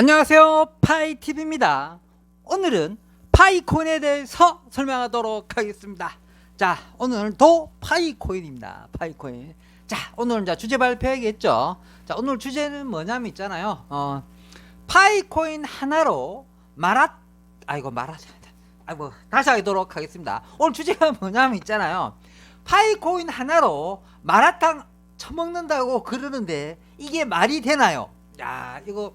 안녕하세요. 파이TV입니다. 오늘은 파이코인에 대해서 설명하도록 하겠습니다. 자 오늘도 파이코인입니다. 파이코인. 자 오늘 이제 주제 발표하겠죠? 자 오늘 주제는 뭐냐면 있잖아요. 어 파이코인 하나로 마라 아이고 말하자 아이고 다시 하도록 하겠습니다. 오늘 주제가 뭐냐면 있잖아요. 파이코인 하나로 마라탕 처먹는다고 그러는데 이게 말이 되나요? 야 이거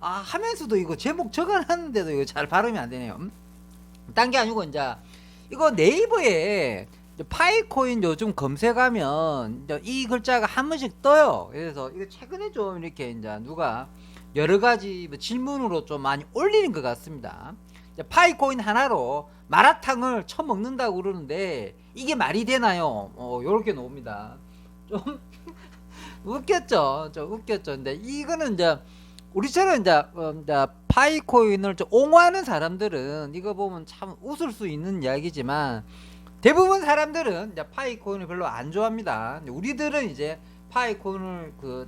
아 하면서도 이거 제목 적어놨는데도 이거 잘 발음이 안 되네요. 음? 딴게 아니고 이제 이거 네이버에 파이코인 요즘 검색하면 이 글자가 한 번씩 떠요. 그래서 이거 최근에 좀 이렇게 이제 누가 여러 가지 뭐 질문으로 좀 많이 올리는 것 같습니다. 파이코인 하나로 마라탕을 처먹는다고 그러는데 이게 말이 되나요? 어, 요렇게 나옵니다. 좀 웃겼죠. 좀 웃겼죠. 근데 이거는 이제 우리처럼 이제, 어, 이제 파이코인을 좀 옹호하는 사람들은 이거 보면 참 웃을 수 있는 이야기지만 대부분 사람들은 이제 파이코인을 별로 안 좋아합니다. 우리들은 이제 파이코인을 그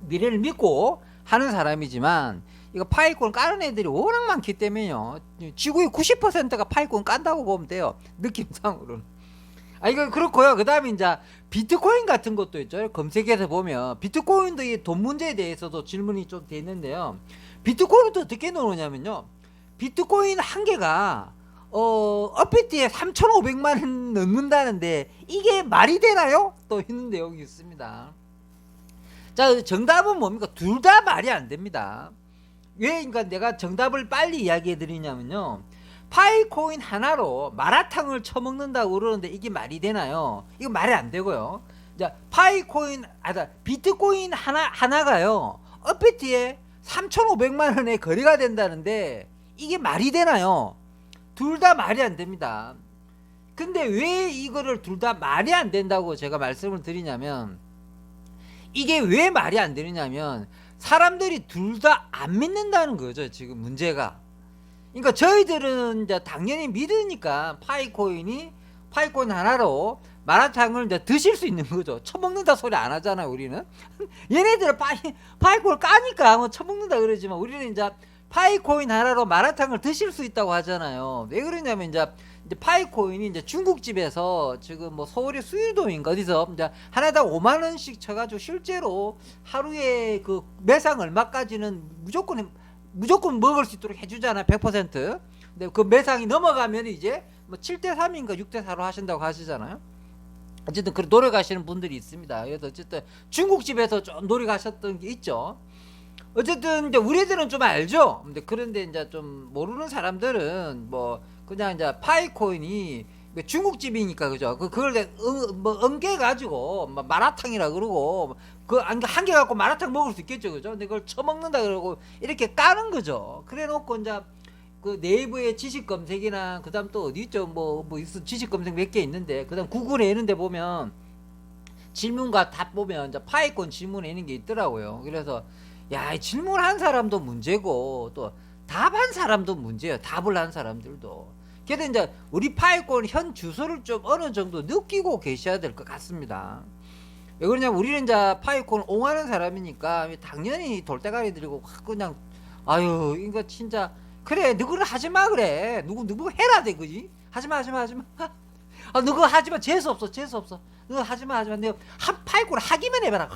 미래를 믿고 하는 사람이지만 이거 파이코인 까는 애들이 워낙 많기 때문에요. 지구의 90%가 파이코인 깐다고 보면 돼요. 느낌상으로는. 아 이거 그렇고요. 그다음에 이제 비트코인 같은 것도 있죠. 검색해서 보면 비트코인도 이 돈 문제에 대해서도 질문이 좀 돼 있는데요. 비트코인은 또 어떻게 나오냐면요. 비트코인 한 개가 어 업비트에 3,500만 원 넘는다는데 이게 말이 되나요? 또 있는 내용이 있습니다. 자 정답은 뭡니까? 둘 다 말이 안 됩니다. 왜 그러니까 내가 정답을 빨리 이야기해 드리냐면요. 파이코인 하나로 마라탕을 처먹는다고 그러는데 이게 말이 되나요? 이거 말이 안 되고요. 자, 파이코인 아다 비트코인 하나 하나가요. 업비트에 3,500만 원의 거래가 된다는데 이게 말이 되나요? 둘 다 말이 안 됩니다. 근데 왜 이거를 둘 다 말이 안 된다고 제가 말씀을 드리냐면 이게 왜 말이 안 되느냐면 사람들이 둘 다 안 믿는다는 거죠. 지금 문제가. 그러니까 저희들은 이제 당연히 믿으니까 파이코인이 파이코인 하나로 마라탕을 이제 드실 수 있는 거죠. 처먹는다 소리 안 하잖아요, 우리는. 얘네들은 파이 파이코인을 까니까 뭐 처먹는다 그러지만 우리는 이제 파이코인 하나로 마라탕을 드실 수 있다고 하잖아요. 왜 그러냐면 이제 이제 파이코인이 이제 중국집에서 지금 뭐 서울의 수유도인가 어디서 이제 하나당 5만 원씩 쳐가지고 실제로 하루에 그 매상 얼마까지는 무조건 무조건 먹을 수 있도록 해주잖아 100% 근데 그 매상이 넘어가면 이제 뭐 7대 3인가 6대 4로 하신다고 하시잖아요. 어쨌든 그 노력하시는 분들이 있습니다. 그래서 어쨌든 중국집에서 좀 노력하셨던 게 있죠. 어쨌든 이제 우리들은 좀 알죠? 근데 그런데 이제 좀 모르는 사람들은 뭐 그냥 이제 파이코인이 그 중국집이니까 그죠? 그 그걸 내- 응- 뭐 엉겨 가지고 뭐 마라탕이라 그러고 그한 개 갖고 마라탕 먹을 수 있겠죠 그죠? 근데 그걸 처먹는다 그러고 이렇게 까는 거죠. 그래 놓고 이제 그 네이버의 지식 검색이나 그다음 또 어디 있죠? 뭐뭐 있어? 지식 검색 몇 개 있는데 그다음 구글에 있는데 보면 질문과 답 보면 이제 파이콘 질문에 있는 게 있더라고요. 그래서 야이 질문한 사람도 문제고 또 답한 사람도 문제예요. 답을 한 사람들도 그래서 이제 우리 파이콘 현 주소를 좀 어느 정도 느끼고 계셔야 될 것 같습니다. 왜 그러냐면 우리는 이제 파이콘 옹하는 사람이니까 당연히 돌대가리 들고 확 그냥 아유 이거 진짜 그래 누구를 하지 마 그래. 누구 누구 해라 돼 그지? 하지 마 하지 마 하지 마 아 누구 하지 마. 재수 없어 재수 없어. 누구 하지 마 하지 마. 내가 한 파이콘 하기만 해봐라.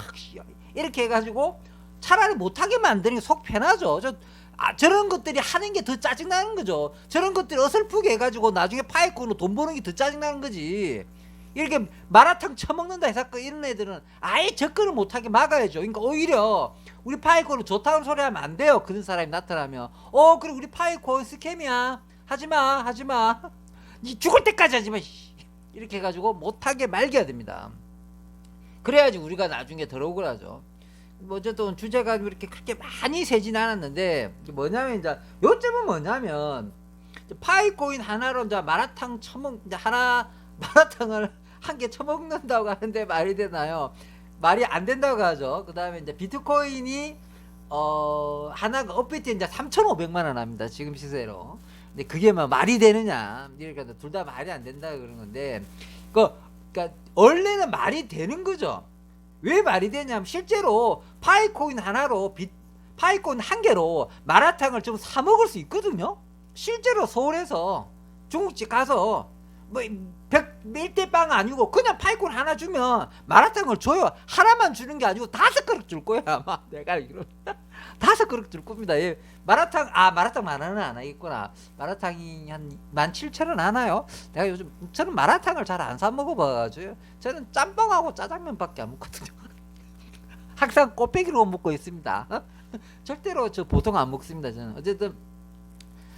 이렇게 해가지고 차라리 못하게 만드는 게 속 편하죠. 저 아, 저런 것들이 하는 게 더 짜증나는 거죠. 저런 것들이 어설프게 해가지고 나중에 파이콘으로 돈 버는 게 더 짜증나는 거지. 이렇게 마라탕 처먹는다 해서 이런 애들은 아예 접근을 못하게 막아야죠. 그러니까 오히려 우리 파이콘을 좋다는 소리 하면 안 돼요. 그런 사람이 나타나면. 어, 그래, 우리 파이콘 스캠이야. 하지 마, 하지 마. 니 죽을 때까지 하지 마. 씨. 이렇게 해가지고 못하게 말겨야 됩니다. 그래야지 우리가 나중에 덜 억울하죠. 뭐 어쨌든 주제가 이렇게 그렇게 많이 세진 않았는데 뭐냐면 이제 요점은 뭐냐면 파이코인 하나로 이제 마라탕 처먹 이제 하나 마라탕을 한 개 처먹는다고 하는데 말이 되나요? 말이 안 된다고 하죠. 그 다음에 이제 비트코인이 어 하나가 업비트 이제 3,500만 원 합니다. 지금 시세로. 근데 그게 뭐 말이 되느냐? 이러니까 둘 다 말이 안 된다 그런 건데 그 그러니까 원래는 말이 되는 거죠. 왜 말이 되냐면 실제로 파이코인 하나로 비, 파이콘 한 개로 마라탕을 좀 사 먹을 수 있거든요. 실제로 서울에서 중국집 가서 뭐 백, 밀대빵 아니고 그냥 파이콘 하나 주면 마라탕을 줘요. 하나만 주는 게 아니고 다섯 그릇 줄 거야 아마 내가 알기로 다섯 그릇 줄 겁니다. 예. 마라탕 아 마라탕 만 원은 안 하겠구나. 마라탕이 한1 7 0 0 0원 하나요? 내가 요즘 저는 마라탕을 잘 안 사 먹어봐가지고 저는 짬뽕하고 짜장면밖에 안 먹거든요. 항상 꼬빼기로 먹고 있습니다. 절대로 저 보통 안 먹습니다. 저는 어쨌든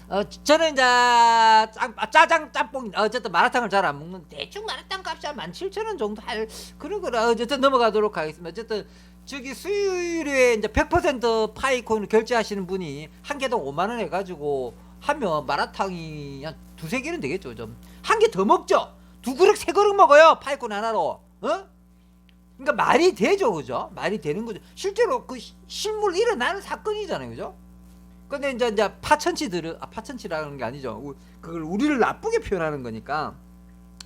어 저는 이제 짜, 아, 짜장 짬뽕 어쨌든 마라탕을 잘 안 먹는 대충 마라탕 값이 한 17,000원 정도 할 그런 거라 어쨌든 넘어가도록 하겠습니다. 어쨌든 저기 수유료에 이제 100% 파이콘을 결제하시는 분이 한 개당 5만 원 해가지고 하면 마라탕이 한 두세 개는 되겠죠. 좀 한 개 더 먹죠. 두 그릇 세 그릇 먹어요. 파이콘 하나로. 어? 그러니까 말이 되죠, 그죠? 말이 되는 거죠. 실제로 그 시- 실물 일어나는 사건이잖아요, 그죠? 근데 이제 이제 파천치들은 아 파천치라는 게 아니죠. 우- 그걸 우리를 나쁘게 표현하는 거니까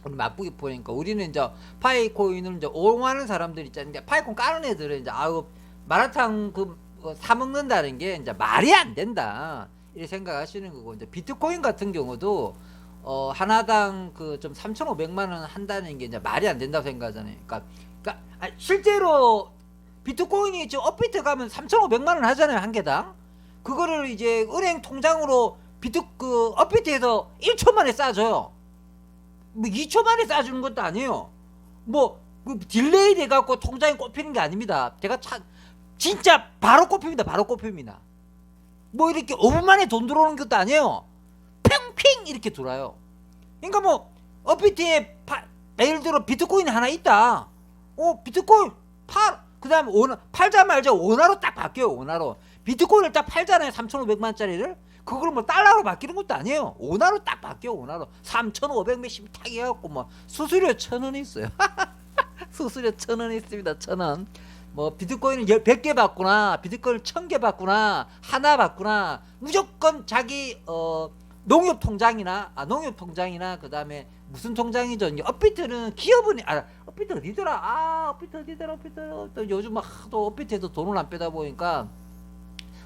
우리 나쁘게 보니까 우리는 이제 파이코인을 이제 옹호하는 사람들 있잖아요. 이제 파이콘 까는 애들은 이제 아우 마라탕 그 사 먹는다는 게 이제 말이 안 된다 이렇게 생각하시는 거고 이제 비트코인 같은 경우도 어 하나당 그 좀 3,500만 원 한다는 게 이제 말이 안 된다고 생각하잖아요. 그러니까, 그러니까 아, 실제로 비트코인이 지금 업비트 가면 3,500만 원 하잖아요 한 개당. 그거를 이제 은행 통장으로 비트 그 업비트에서 1초 만에 싸줘요. 뭐 2초 만에 싸주는 것도 아니에요. 뭐 그 딜레이 돼 갖고 통장에 꼽히는 게 아닙니다. 제가 차, 진짜 바로 꼽힙니다. 바로 꼽힙니다. 뭐 이렇게 5분 만에 돈 들어오는 것도 아니에요. 팽팽 이렇게 돌아요. 그러니까 뭐 업비트에 파, 예를 들어 비트코인 하나 있다. 어 비트코인 팔 그다음 원 팔자 말자 원화로 딱 바뀌어요. 원화로 비트코인을 딱 팔잖아요. 3,500만 원짜리를 그걸 뭐 달러로 바뀌는 것도 아니에요. 원화로 딱 바뀌어 원화로 3,500 몇십 탁 해갖고 뭐 수수료 천 원 있어요. 수수료 천 원 있습니다. 천 원. 뭐 비트코인을 100개 받구나 비트코인을 1000개 받구나 하나 받구나 무조건 자기 어 농협 통장이나 아 농협 통장이나 그다음에 무슨 통장이죠 이제 업비트는 기업은 아 업비트 어디더라 아 업비트 어디더라 업비트 또 요즘 막 하도 업비트에서 돈을 안 빼다 보니까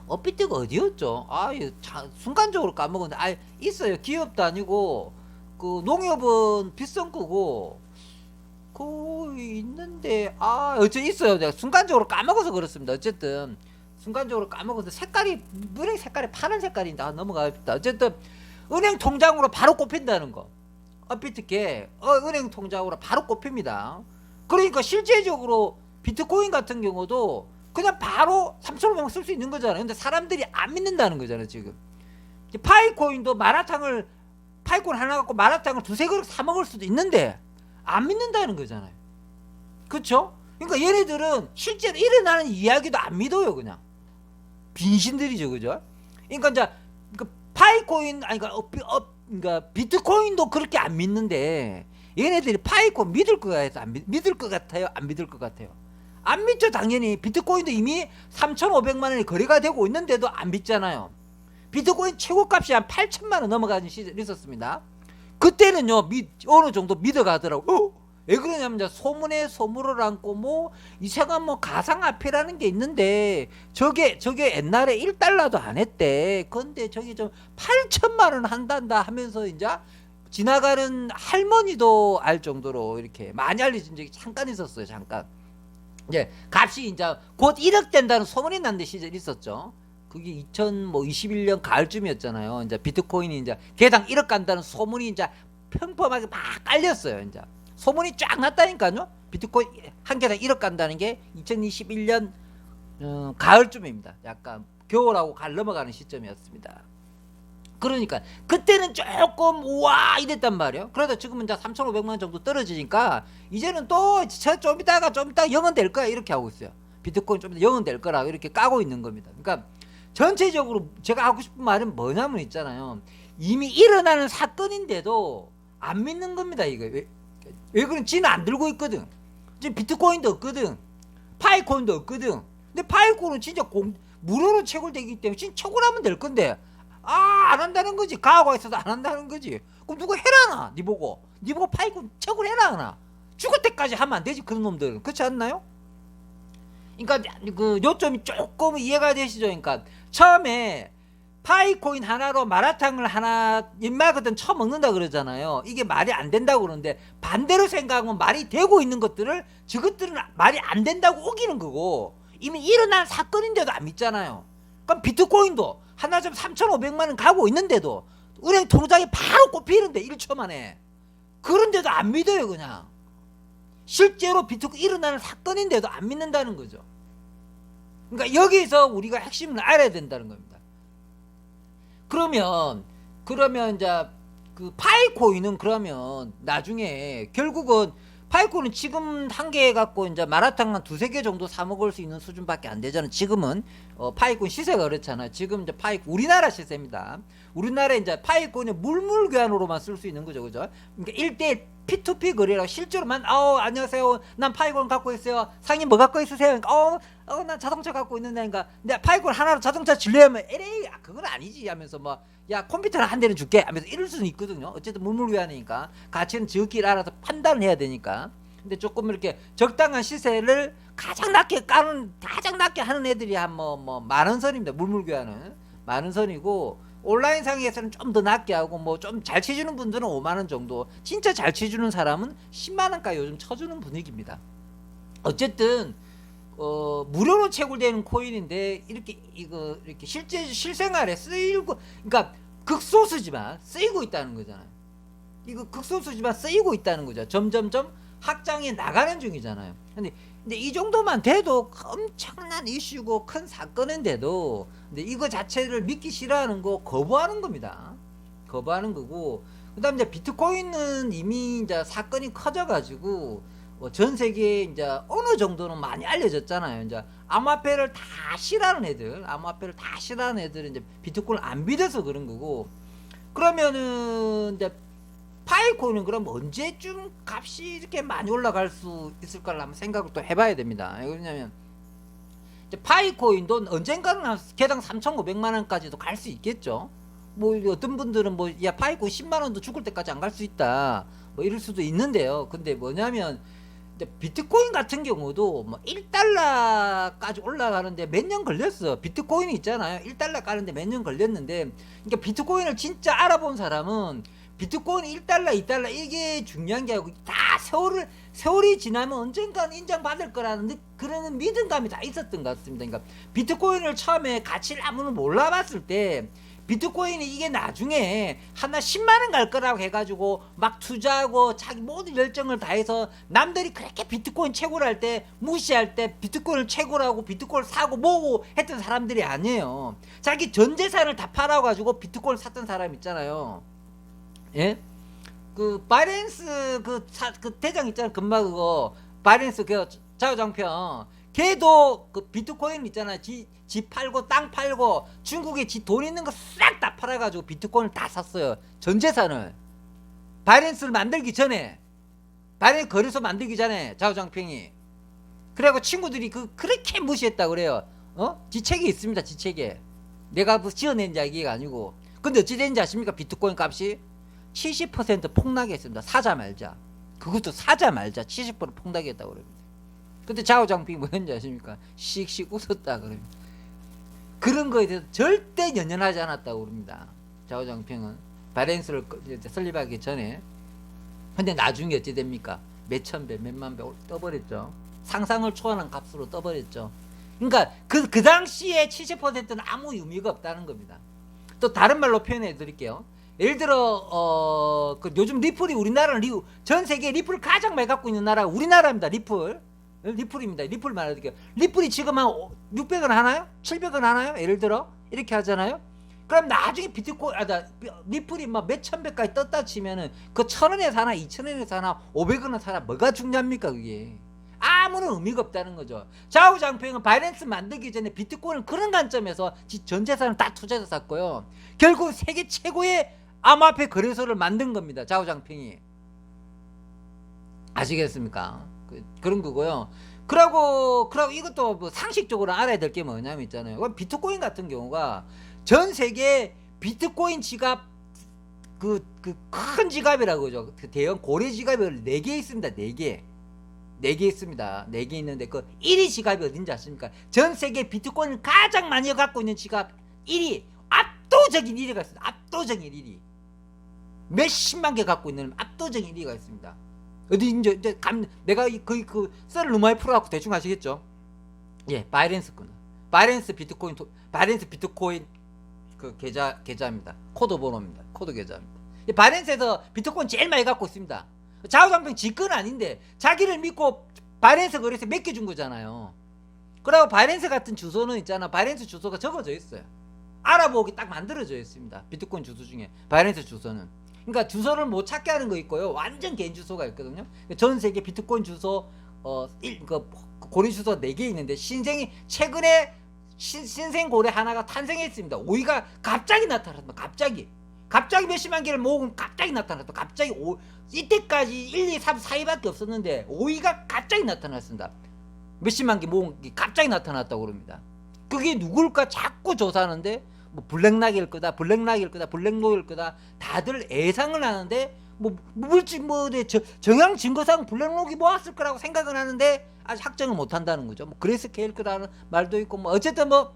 업비트가 어디였죠? 아 자, 순간적으로 까먹었는데 아 있어요. 기업도 아니고 그 농협은 비싼 거고 그 있는데 아 어째 있어요. 내가 순간적으로 까먹어서 그렇습니다. 어쨌든 순간적으로 까먹어서 색깔이 은행 색깔이 파란 색깔인데 아 넘어가겠다. 어쨌든 은행 통장으로 바로 꼽힌다는 거. 업비트게 어, 은행 통장으로 바로 꼽힙니다. 그러니까 실제적으로 비트코인 같은 경우도 그냥 바로 3,500원 쓸수 있는 거잖아요 근데 사람들이 안 믿는다는 거잖아요 지금 파이코인도 마라탕을 파이코인 하나 갖고 마라탕을 두세 그릇 사 먹을 수도 있는데 안 믿는다는 거잖아요. 그렇죠? 그러니까 얘네들은 실제로 일어나는 이야기도 안 믿어요, 그냥. 빈신들이죠, 그죠? 그러니까 이제 그 파이코인 아니 그러니까, 어, 비- 어, 그러니까 비트코인도 그렇게 안 믿는데 얘네들이 파이코인 믿을 것 같아요, 안 믿, 믿을 것 같아요, 안 믿을 것 같아요. 안 믿죠, 당연히. 비트코인도 이미 3,500만 원이 거래가 되고 있는데도 안 믿잖아요. 비트코인 최고값이 한 8천만 원 넘어가는 시절이 있었습니다. 그때는요 미, 어느 정도 믿어가더라고. 어? 왜 그러냐면 소문에 소문을 안고 뭐 이상한 뭐 가상화폐라는 게 있는데 저게 저게 옛날에 1달러도 안 했대. 근데 저기 좀 8천만 원 한단다 하면서 이제 지나가는 할머니도 알 정도로 이렇게 많이 알려진 적이 잠깐 있었어요. 잠깐. 이제 값이 이제 곧 1억 된다는 소문이 난 데 시절 있었죠. 그게 2021년 가을쯤이었잖아요. 이제 비트코인이 이제 개당 1억 간다는 소문이 이제 평범하게 막 깔렸어요. 이제 소문이 쫙 났다니까요. 비트코인 한 개당 1억 간다는 게 2021년 어, 가을쯤입니다. 약간 겨울하고 갈 넘어가는 시점이었습니다. 그러니까 그때는 조금 우와 이랬단 말이에요. 그러다 지금은 이제 3,500만 원 정도 떨어지니까 이제는 또좀 이따가 좀 이따 영은 될 거야 이렇게 하고 있어요. 비트코인 좀 영은 될 거라 이렇게 까고 있는 겁니다. 그러니까 전체적으로 제가 하고 싶은 말은 뭐냐면 있잖아요. 이미 일어나는 사건인데도 안 믿는 겁니다. 이거 왜, 왜 그런 지는 안 들고 있거든. 지금 비트코인도 없거든. 파이코인도 없거든. 근데 파이코는 진짜 공, 무료로 채굴되기 때문에 진짜 채굴하면 될 건데 아 안 한다는 거지. 가오가 있어도 안 한다는 거지. 그럼 누가 해라나? 니 보고 니 보고 파이콘 채굴해라 하나? 죽을 때까지 하면 안 되지 그런 놈들은 그렇지 않나요? 그러니까 그 요점이 조금 이해가 되시죠? 그러니까 처음에 파이코인 하나로 마라탕을 하나 입마거든 처먹는다 그러잖아요. 이게 말이 안 된다고 그러는데 반대로 생각하면 말이 되고 있는 것들을 저것들은 말이 안 된다고 우기는 거고 이미 일어난 사건인데도 안 믿잖아요. 그럼 비트코인도 하나 좀 3,500만 원 가고 있는데도 은행 통장에 바로 꼽히는데 1초 만에 그런데도 안 믿어요 그냥 실제로 비트코인 일어나는 사건인데도 안 믿는다는 거죠. 그러니까 여기서 우리가 핵심을 알아야 된다는 겁니다. 그러면 그러면 이제 그 파이코인은 그러면 나중에 결국은 파이코는 지금 한 개 갖고 이제 마라탕 한 두세 개 정도 사 먹을 수 있는 수준밖에 안 되잖아요. 지금은 어, 파이콘 시세가 그렇잖아요. 지금 이제 파이 우리나라 시세입니다. 우리나라 이제 파이콘은 물물 교환으로만 쓸 수 있는 거죠, 그죠? 그러니까 1대1 P2P 거래라고 실제로만 어 안녕하세요. 난 파이콘 갖고 있어요. 상인 뭐 갖고 있으세요? 그러니까 어, 어, 난 자동차 갖고 있는데, 그러니까 내가 파이콘 하나로 자동차 질려면 에레이, 아, 그건 아니지 하면서 뭐, 야 컴퓨터는 한 대는 줄게 하면서 이럴 수는 있거든요. 어쨌든 물물 교환이니까 가치는 지극히 알아서 판단을 해야 되니까. 근데 조금 이렇게 적당한 시세를 가장 낮게 까는 가장 낮게 하는 애들이 한 뭐뭐 만원 선입니다. 물물 교환은 만원 선이고 온라인 상에서는 좀 더 낮게 하고 뭐 좀 잘 치주는 분들은 5만 원 정도. 진짜 잘 치주는 사람은 10만 원까지 요즘 쳐주는 분위기입니다. 어쨌든 어 무료로 채굴되는 코인인데 이렇게 이거 이렇게 실제 실생활에 쓰이고 그러니까 극소수지만 쓰이고 있다는 거잖아요. 이거 극소수지만 쓰이고 있다는 거죠. 점점점 확장해 나가는 중이잖아요. 근데 근데 이 정도만 돼도 엄청난 이슈고 큰 사건인데도 근데 이거 자체를 믿기 싫어하는 거 거부하는 겁니다. 거부하는 거고 그다음 이제 비트코인은 이미 이제 사건이 커져가지고 뭐 전 세계에 이제 어느 정도는 많이 알려졌잖아요. 이제 암호화폐를 다 싫어하는 애들, 암호화폐를 다 싫어하는 애들은 이제 비트코인을 안 믿어서 그런 거고 그러면은 이제 파이코인은 그럼 언제쯤 값이 이렇게 많이 올라갈 수 있을까를 한번 생각을 또 해봐야 됩니다. 왜 그러냐면 이제 파이코인도 언젠가는 한 개당 3,500만 원까지도 갈 수 있겠죠. 뭐 어떤 분들은 뭐 야 파이코인 10만 원도 죽을 때까지 안 갈 수 있다. 뭐 이럴 수도 있는데요. 근데 뭐냐면 비트코인 같은 경우도 뭐 1달러까지 올라가는데 몇 년 걸렸어. 비트코인이 있잖아요. 1달러 가는데 몇 년 걸렸는데 그러니까 비트코인을 진짜 알아본 사람은 비트코인 1달러, 2달러 이게 중요한 게 아니고 다 세월을 세월이 지나면 언젠간 인정받을 거라는 느- 그런 믿음감이 다 있었던 것 같습니다. 그러니까 비트코인을 처음에 가치를 아무는 몰라봤을 때 비트코인이 이게 나중에 하나 10만 원 갈 거라고 해가지고 막 투자하고 자기 모든 열정을 다해서 남들이 그렇게 비트코인 최고를 할때 무시할 때 비트코인을 최고라고 비트코인을 사고 모으고 했던 사람들이 아니에요. 자기 전 재산을 다 팔아가지고 비트코인을 샀던 사람 있잖아요. 예? 그 바이낸스 그, 사, 그 대장 있잖아 금방 그거. 바이낸스 그 자유장평 걔도 그 비트코인 있잖아 지, 지 팔고 땅 팔고 중국에 지 돈 있는 거 싹 다 팔아가지고 비트코인을 다 샀어요. 전 재산을. 바이낸스를 만들기 전에. 바이낸스 거래소 만들기 전에 자유장평이. 그래고 친구들이 그 그렇게 무시했다 그래요. 어? 지책이 있습니다 지책에. 내가 뭐 지어낸 이야기가 아니고. 근데 어찌 된지 아십니까? 비트코인 값이 70% 폭락했습니다. 사자 말자. 그것도 사자 말자 70% 폭락했다고 그럽니다. 근데 좌우장핑이 뭐였는지 아십니까? 씩씩 웃었다 그럽니다. 그런 거에 대해서 절대 연연하지 않았다고 그럽니다. 좌우장평은 바렌스를 설립하기 전에 근데 나중에 어찌 됩니까? 몇천 배, 몇만 배 떠버렸죠. 상상을 초월한 값으로 떠버렸죠. 그러니까 그, 그 당시에 70%는 아무 의미가 없다는 겁니다. 또 다른 말로 표현해 드릴게요. 예를 들어 어, 그 요즘 리플이 우리나라는 리, 전 세계 리플 가장 많이 갖고 있는 나라가 우리나라입니다. 리플. 리플입니다. 리플 말해드릴게요. 리플이 지금 한 600원 하나요? 700원 하나요? 예를 들어 이렇게 하잖아요. 그럼 나중에 비트코인 아, 나, 리플이 막 몇천 배까지 떴다 치면은 그 천 원에 사나 이천 원에 사나 오백 원에 사나 뭐가 중요합니까 그게? 아무런 의미가 없다는 거죠. 좌우장평은 바이낸스 만들기 전에 비트코인을 그런 관점에서 지- 전 재산을 다 투자해서 샀고요. 결국 세계 최고의 암호화폐 거래소를 만든 겁니다. 좌우장평이. 아시겠습니까? 그, 그런 거고요. 그러고 그러고 이것도 뭐 상식적으로 알아야 될 게 뭐냐면 있잖아요. 그 비트코인 같은 경우가 전 세계 비트코인 지갑 그 그 큰 지갑이라고 그죠. 그 대형 고래 지갑이 4개 있습니다. 4개. 네개 있습니다. 네개 있는데 그 1위 지갑이 어딘지 아십니까? 전 세계 비트코인을 가장 많이 갖고 있는 지갑 1위 압도적인 1위가 있습니다. 압도적인 1위. 몇십만 개 갖고 있는 압도적인 1위가 있습니다. 어디 이제, 이제 감 내가 이- 거의 그썰 너무 많이 풀어갖고 대충 아시겠죠? 예, 바이낸스 건. 바이낸스 비트코인 도- 바이낸스 비트코인 그 계좌 계좌입니다. 코드 번호입니다. 코드 계좌입니다. 이 바이낸스에서 비트코인 제일 많이 갖고 있습니다. 좌우장병 지건 아닌데 자기를 믿고 바이낸스 거래소 맡겨준 거잖아요. 그리고 바이낸스 같은 주소는 있잖아. 바이낸스 주소가 적어져 있어요. 알아보기 딱 만들어져 있습니다. 비트코인 주소 중에 바이낸스 주소는. 그러니까 주소를 못 찾게 하는 거 있고요. 완전 개인 주소가 있거든요. 전 세계 비트코인 주소 어, 일, 그 고리 주소 4개 있는데 신생이 최근에 신, 신생 고래 하나가 탄생했습니다. 오이가 갑자기 나타났습니다. 갑자기. 갑자기 몇십만 개를 모으고 갑자기 나타났다. 갑자기 오, 이때까지 1, 2, 3, 4위밖에 없었는데 오이가 갑자기 나타났습니다. 몇십만 개 모은 게 갑자기 나타났다고 그럽니다. 그게 누굴까 자꾸 조사하는데 뭐 블랙락일 거다, 블랙락일 거다, 블랙록일 거다 다들 예상을 하는데 뭐 물질 뭐 정황 증거상 블랙록이 모았을 거라고 생각은 하는데 아직 확정을 못 한다는 거죠. 뭐 그래서 케일 거다는 말도 있고 뭐 어쨌든 뭐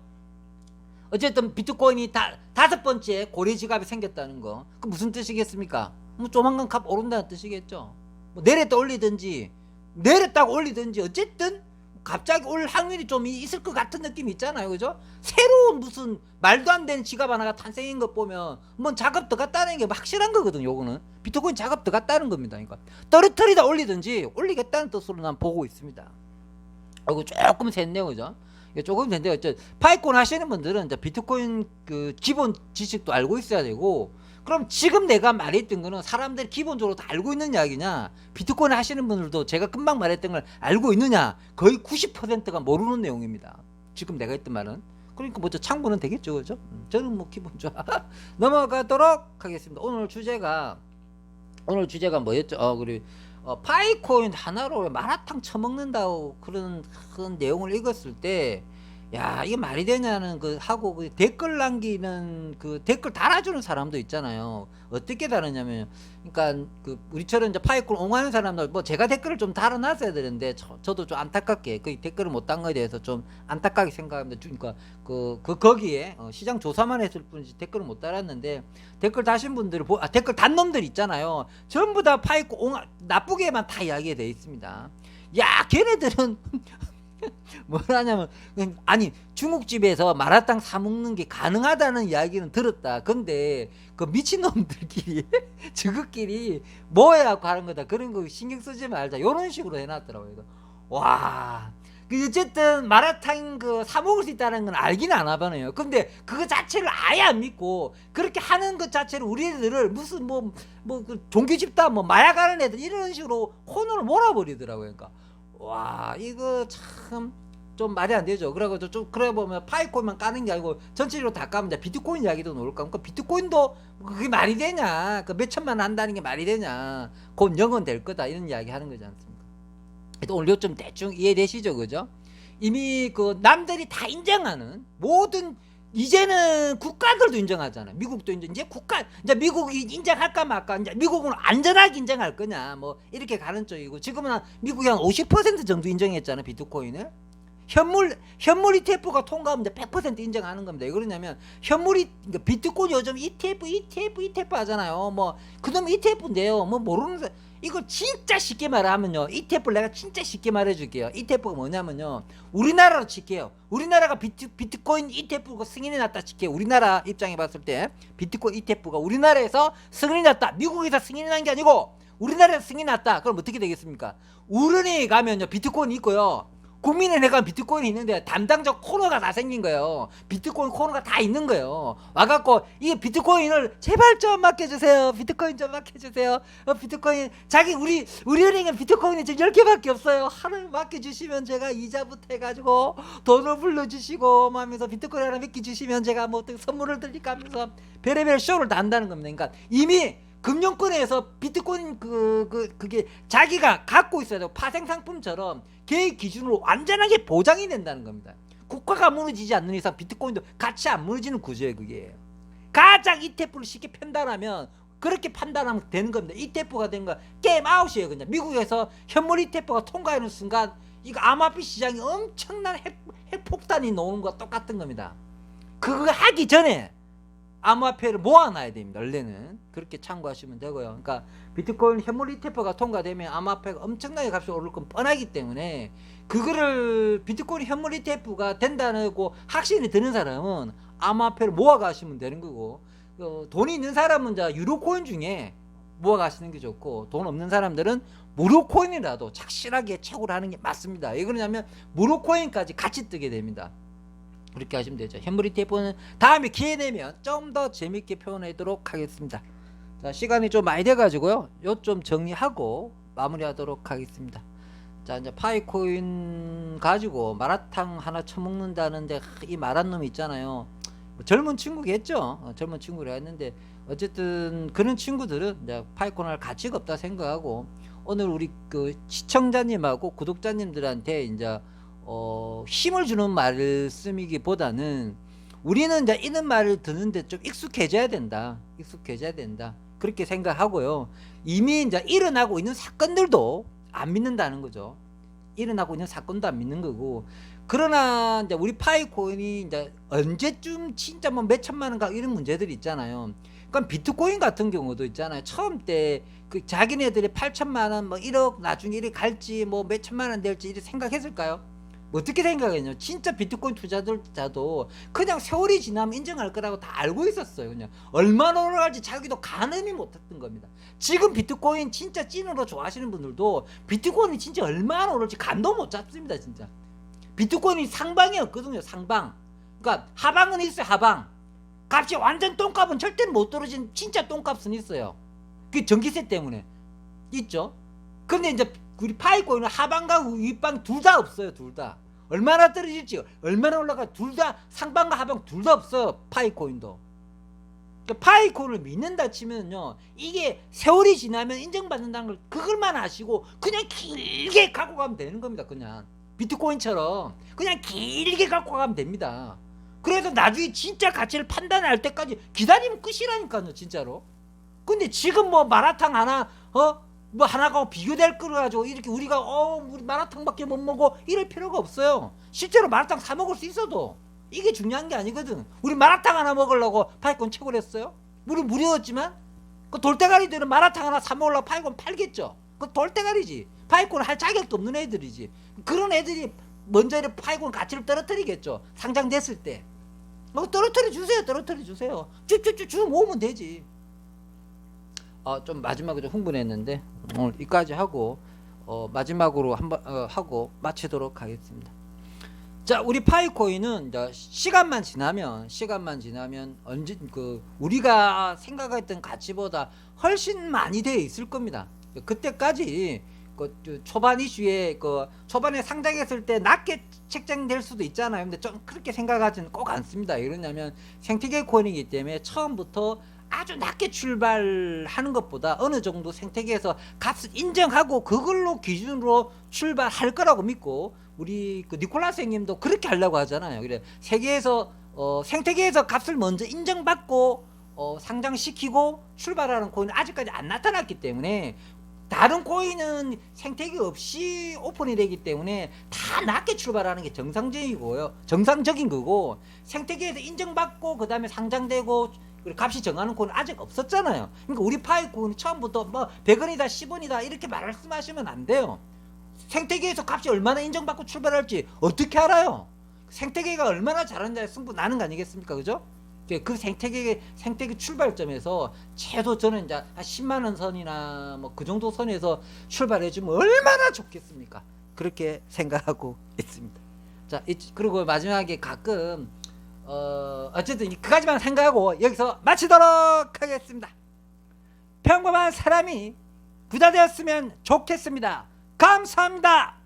어쨌든 비트코인이 다 다섯 번째 고리 지갑이 생겼다는 거. 그 무슨 뜻이겠습니까? 뭐 조만간 값 오른다는 뜻이겠죠. 뭐 내렸다 올리든지 내렸다가 올리든지 어쨌든 갑자기 올 확률이 좀 있을 것 같은 느낌이 있잖아요. 그죠? 새로운 무슨 말도 안 되는 지갑 하나가 탄생인 것 보면 뭔 작업 들어갔다는 게 확실한 거거든. 요거는 비트코인 작업 들어갔다는 겁니다. 그러니까 떨어뜨리다 올리든지 올리겠다는 뜻으로 난 보고 있습니다. 이거 조금 샜네요. 그죠? 조금 된대요. 저 파이콘 하시는 분들은 비트코인 그 기본 지식도 알고 있어야 되고 그럼 지금 내가 말했던 거는 사람들이 기본적으로 다 알고 있는 이야기냐 비트코인 하시는 분들도 제가 금방 말했던 걸 알고 있느냐 거의 90%가 모르는 내용입니다. 지금 내가 했던 말은 그러니까 뭐저 참고는 되겠죠, 그죠? 음, 저는 뭐 기분 좋아 넘어가도록 하겠습니다. 오늘 주제가 오늘 주제가 뭐였죠? 어, 그리고 어, 파이코인 하나로 마라탕 처먹는다고 그런 큰 내용을 읽었을 때, 야 이게 말이 되냐는 그 하고 그 댓글 남기는 그 댓글 달아주는 사람도 있잖아요. 어떻게 다르냐면, 그러니까 그 우리처럼 이제 파이코인 옹호하는 사람들 뭐 제가 댓글을 좀 달아놨어야 되는데 저, 저도 좀 안타깝게 그 댓글을 못 단 거에 대해서 좀 안타깝게 생각합니다. 그러니까 그, 그 거기에 어, 시장 조사만 했을 뿐이지 댓글을 못 달았는데 댓글 다신 분들을 보, 아, 댓글 단 놈들 있잖아요. 전부 다 파이코 옹 나쁘게만 다 이야기가 돼 있습니다. 야, 걔네들은 뭐라냐면 음, 아니 중국집에서 마라탕 사 먹는 게 가능하다는 이야기는 들었다. 근데 그 미친놈들끼리 저것끼리 뭐야 하고 하는 거다. 그런 거 신경 쓰지 말자. 이런 식으로 해놨더라고요. 와. 그 어쨌든 마라탕 그 사 먹을 수 있다는 건 알긴 안 하잖아요. 근데 그거 자체를 아예 안 믿고 그렇게 하는 것 자체를 우리들을 무슨 뭐뭐그 종교 집단 뭐 마약하는 애들 이런 식으로 코너를 몰아버리더라고요. 그러니까 와 이거 참 좀 말이 안 되죠. 그래고 좀 그래 보면 파이코인만 까는 게 아니고 전체적으로 다 까면 이제 비트코인 이야기도 나올 거니까 비트코인도 그게 말이 되냐? 그 몇 천만 한다는 게 말이 되냐? 곧 영원 될 거다 이런 이야기 하는 거지 않습니까? 오늘 좀 대충 이해되시죠, 그죠? 이미 그 남들이 다 인정하는 모든 이제는 국가들도 인정하잖아. 미국도 인정. 이제 국가 이제 미국이 인정할까 말까. 이제 미국은 안전하게 인정할 거냐. 뭐 이렇게 가는 쪽이고 지금은 한 미국이 한 50% 정도 인정했잖아 비트코인을. 현물 현물 ETF가 통과하면 이제 100% 인정하는 겁니다. 왜 그러냐면 현물이 그러니까 비트코인 요즘 ETF ETF ETF 하잖아요. 뭐 그놈 ETF인데요. 뭐 모르는 사 이거 진짜 쉽게 말하면요. ETF를 내가 진짜 쉽게 말해줄게요. ETF가 뭐냐면요. 우리나라로 칠게요. 우리나라가 비트, 비트 코인 ETF가 승인이 났다 칠게요. 우리나라 입장에 봤을 때 비트코인 ETF가 우리나라에서 승인이 났다. 미국에서 승인이 난 게 아니고 우리나라에서 승인이 났다. 그럼 어떻게 되겠습니까? 우른에 가면요. 비트코인이 있고요. 국민은행에 가면 비트코인이 있는데 담당자 코너가 다 생긴 거예요. 비트코인 코너가 다 있는 거예요. 와갖고 이 비트코인을 제발 좀 맡겨주세요. 비트코인 좀 맡겨주세요. 어, 비트코인 자기 우리 우리 은행은 비트코인이 지금 10개밖에 없어요. 하나 맡겨주시면 제가 이자부터 해가지고 돈을 불러주시고 뭐 하면서 비트코인 하나 맡겨주시면 제가 뭐 어떤 선물을 드릴까 하면서 별의별 쇼를 다 한다는 겁니다. 그러니까 이미 금융권에서 비트코인 그, 그, 그게 자기가 갖고 되고 파생 상품처럼 계획 기준으로 완전하게 보장이 된다는 겁니다. 국가가 무너지지 않는 이상 비트코인도 같이 안 무너지는 구조예요, 그게. 가장 ETF를 쉽게 편단하면 그렇게 판단하면 되는 겁니다. ETF가 된거 게임 아웃이에요. 그냥 미국에서 현물 ETF가 통과하는 순간 이거 암호화폐 시장이 엄청난 핵, 핵폭탄이 나오는 거와 똑같은 겁니다. 그거 하기 전에 암호화폐를 모아놔야 됩니다. 원래는 그렇게 참고하시면 되고요. 그러니까 비트코인 현물 ETF가 통과되면 암호화폐가 엄청나게 값이 오를 건 뻔하기 때문에 그거를 비트코인 현물 ETF가 된다고 확신이 드는 사람은 암호화폐를 모아가시면 되는 거고 어, 돈이 있는 사람은 자 유로코인 중에 모아가시는 게 좋고 돈 없는 사람들은 무료코인이라도 착실하게 채굴 하는 게 맞습니다. 왜 그러냐면 무료코인까지 같이 뜨게 됩니다. 그렇게 하시면 되죠. 현물 ETF는 다음에 기회 되면 좀 더 재밌게 표현하도록 하겠습니다. 자 시간이 좀 많이 돼가지고요. 요 좀 정리하고 마무리하도록 하겠습니다. 자 이제 파이코인 가지고 마라탕 하나 처먹는다는데 하, 이 말한 놈 있잖아요. 뭐 젊은 친구겠죠. 어, 젊은 친구라 했는데 어쨌든 그런 친구들은 이제 파이코인 할 가치가 없다 생각하고 오늘 우리 그 시청자님하고 구독자님들한테 이제 어, 힘을 주는 말씀이기보다는 우리는 이제 이런 말을 듣는데 좀 익숙해져야 된다. 익숙해져야 된다. 그렇게 생각하고요. 이미 이제 일어나고 있는 사건들도 안 믿는다는 거죠. 일어나고 있는 사건도 안 믿는 거고. 그러나 이제 우리 파이코인이 이제 언제쯤 진짜 뭐 몇 천만 원가 이런 문제들이 있잖아요. 그럼 비트코인 같은 경우도 있잖아요. 처음 때 그 자기네들이 8천만 원, 뭐 1억 나중에 이렇게 갈지 뭐 몇 천만 원 될지 이렇게 생각했을까요? 뭐 어떻게 생각했냐? 진짜 비트코인 투자자도 그냥 세월이 지나면 인정할 거라고 다 알고 있었어요. 그냥 얼마나 올라갈지 자기도 가늠이 못했던 겁니다. 지금 비트코인 진짜 찐으로 좋아하시는 분들도 비트코인이 진짜 얼마나 오를지 감도 못 잡습니다. 진짜 비트코인이 상방이었거든요. 상방. 그러니까 하방은 있어요. 하방. 값이 완전 똥값은 절대 못 떨어진 진짜 똥값은 있어요. 그 전기세 때문에 있죠. 근데 이제 우리 파이코인은 하방과 윗방 둘 다 없어요. 둘 다. 얼마나 떨어질지 얼마나 올라가 둘 다 상방과 하방 둘 다 없어요. 파이코인도. 그러니까 파이코인을 믿는다 치면요. 이게 세월이 지나면 인정받는다는 걸 그걸만 아시고 그냥 길게 갖고 가면 되는 겁니다. 그냥 비트코인처럼 그냥 길게 갖고 가면 됩니다. 그래서 나중에 진짜 가치를 판단할 때까지 기다리면 끝이라니까요, 진짜로. 근데 지금 뭐 마라탕 하나 어 뭐 하나가 비교될 거를 가지고 이렇게 우리가 어 우리 마라탕밖에 못 먹어 이럴 필요가 없어요. 실제로 마라탕 사 먹을 수 있어도 이게 중요한 게 아니거든. 우리 마라탕 하나 먹으려고 파이콘 채굴 했어요. 우리 무료였지만 그 돌대가리들은 마라탕 하나 사 먹으려고 파이콘 팔겠죠. 그 돌대가리지. 파이콘을 할 자격도 없는 애들이지. 그런 애들이 먼저 이렇게 파이콘 가치를 떨어뜨리겠죠. 상장됐을 때. 뭐 떨어뜨려 주세요. 떨어뜨려 주세요. 쭉쭉쭉 쭉 모으면 되지. 어, 좀 마지막에 좀 흥분했는데 오늘 이까지 하고 어, 마지막으로 한번 어, 하고 마치도록 하겠습니다. 자, 우리 파이코인은 시간만 지나면 시간만 지나면 언제 그 우리가 생각했던 가치보다 훨씬 많이 돼 있을 겁니다. 그때까지 그 초반 이슈에 그 초반에 상장했을 때 낮게 책정될 수도 있잖아요. 근데 좀 그렇게 생각하지는 꼭 않습니다. 이러냐면 생태계 코인이기 때문에 처음부터 아주 낮게 출발하는 것보다 어느 정도 생태계에서 값을 인정하고 그걸로 기준으로 출발할 거라고 믿고 우리 그 니콜라스 형님도 그렇게 하려고 하잖아요. 그래 세계에서 어, 생태계에서 값을 먼저 인정받고 어, 상장시키고 출발하는 코인은 아직까지 안 나타났기 때문에 다른 코인은 생태계 없이 오픈이 되기 때문에 다 낮게 출발하는 게 정상적이고요. 정상적인 거고 생태계에서 인정받고 그 다음에 상장되고 그리고 값이 정하는 코는 아직 없었잖아요. 그러니까 우리 파이코는 처음부터 뭐 100원이다 10원이다 이렇게 말씀하시면 안 돼요. 생태계에서 값이 얼마나 인정받고 출발할지 어떻게 알아요? 생태계가 얼마나 잘하는지 승부 나는 거 아니겠습니까? 그죠? 그 생태계 생태계 출발점에서 최소 저는 이제 한 10만 원 선이나 뭐 그 정도 선에서 출발해 주면 얼마나 좋겠습니까? 그렇게 생각하고 있습니다. 자, 이- 그리고 마지막에 가끔 어 어쨌든 그까지만 생각하고 여기서 마치도록 하겠습니다. 평범한 사람이 부자 되었으면 좋겠습니다. 감사합니다.